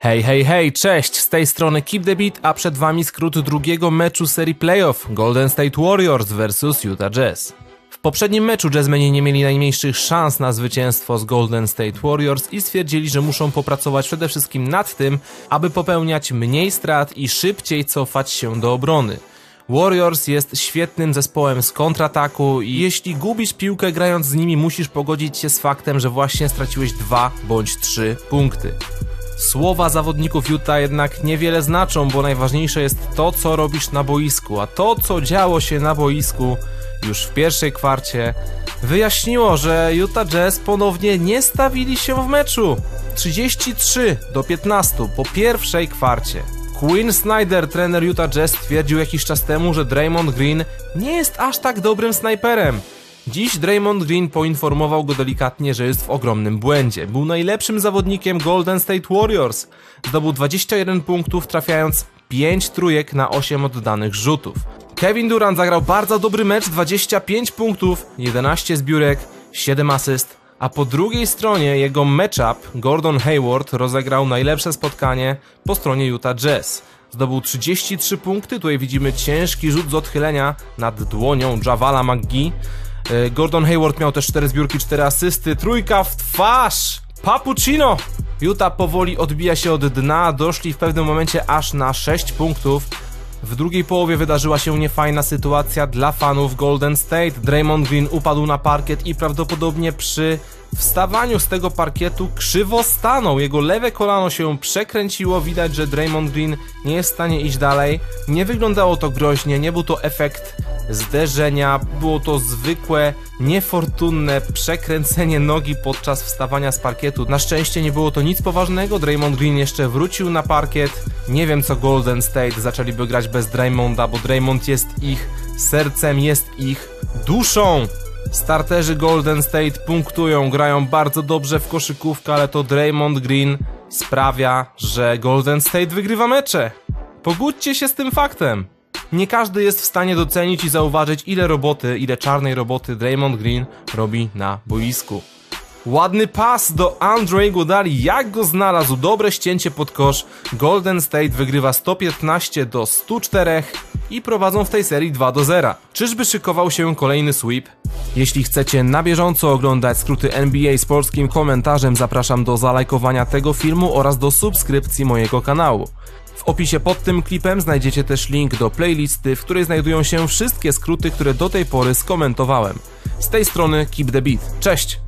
Hej, hej, hej, cześć! Z tej strony Keep the Beat, a przed wami skrót drugiego meczu serii playoff Golden State Warriors vs Utah Jazz. W poprzednim meczu Jazzmeni nie mieli najmniejszych szans na zwycięstwo z Golden State Warriors i stwierdzili, że muszą popracować przede wszystkim nad tym, aby popełniać mniej strat i szybciej cofać się do obrony. Warriors jest świetnym zespołem z kontrataku i jeśli gubisz piłkę grając z nimi, musisz pogodzić się z faktem, że właśnie straciłeś dwa bądź trzy punkty. Słowa zawodników Utah jednak niewiele znaczą, bo najważniejsze jest to, co robisz na boisku, a to, co działo się na boisku już w pierwszej kwarcie, wyjaśniło, że Utah Jazz ponownie nie stawili się w meczu. 33 do 15 po pierwszej kwarcie. Quinn Snyder, trener Utah Jazz, stwierdził jakiś czas temu, że Draymond Green nie jest aż tak dobrym snajperem. Dziś Draymond Green poinformował go delikatnie, że jest w ogromnym błędzie. Był najlepszym zawodnikiem Golden State Warriors. Zdobył 21 punktów, trafiając 5 trójek na 8 oddanych rzutów. Kevin Durant zagrał bardzo dobry mecz, 25 punktów, 11 zbiórek, 7 asyst, a po drugiej stronie jego matchup Gordon Hayward rozegrał najlepsze spotkanie po stronie Utah Jazz. Zdobył 33 punkty, tutaj widzimy ciężki rzut z odchylenia nad dłonią Javala McGee. E, Gordon Hayward miał też 4 zbiórki, 4 asysty, trójka w twarz! Papuccino! Utah powoli odbija się od dna, doszli w pewnym momencie aż na 6 punktów. W drugiej połowie wydarzyła się niefajna sytuacja dla fanów Golden State. Draymond Green upadł na parkiet i prawdopodobnie przy wstawaniu z tego parkietu krzywo stanął. Jego lewe kolano się przekręciło. Widać, że Draymond Green nie jest w stanie iść dalej. Nie wyglądało to groźnie, nie był to efekt zderzenia. Było to zwykłe, niefortunne przekręcenie nogi podczas wstawania z parkietu. Na szczęście nie było to nic poważnego. Draymond Green jeszcze wrócił na parkiet. Nie wiem co Golden State zaczęliby grać bez Draymonda, bo Draymond jest ich sercem, jest ich duszą. Starterzy Golden State punktują, grają bardzo dobrze w koszykówkę, ale to Draymond Green sprawia, że Golden State wygrywa mecze. Pogódźcie się z tym faktem. Nie każdy jest w stanie docenić i zauważyć, ile roboty, ile czarnej roboty Draymond Green robi na boisku. Ładny pas do Andre Godali, jak go znalazł, dobre ścięcie pod kosz. Golden State wygrywa 115 do 104 i prowadzą w tej serii 2 do 0. Czyżby szykował się kolejny sweep? Jeśli chcecie na bieżąco oglądać skróty NBA z polskim komentarzem, zapraszam do zalajkowania tego filmu oraz do subskrypcji mojego kanału. Opisie pod tym klipem znajdziecie też link do playlisty, w której znajdują się wszystkie skróty, które do tej pory skomentowałem. Z tej strony Keep the Beat. Cześć!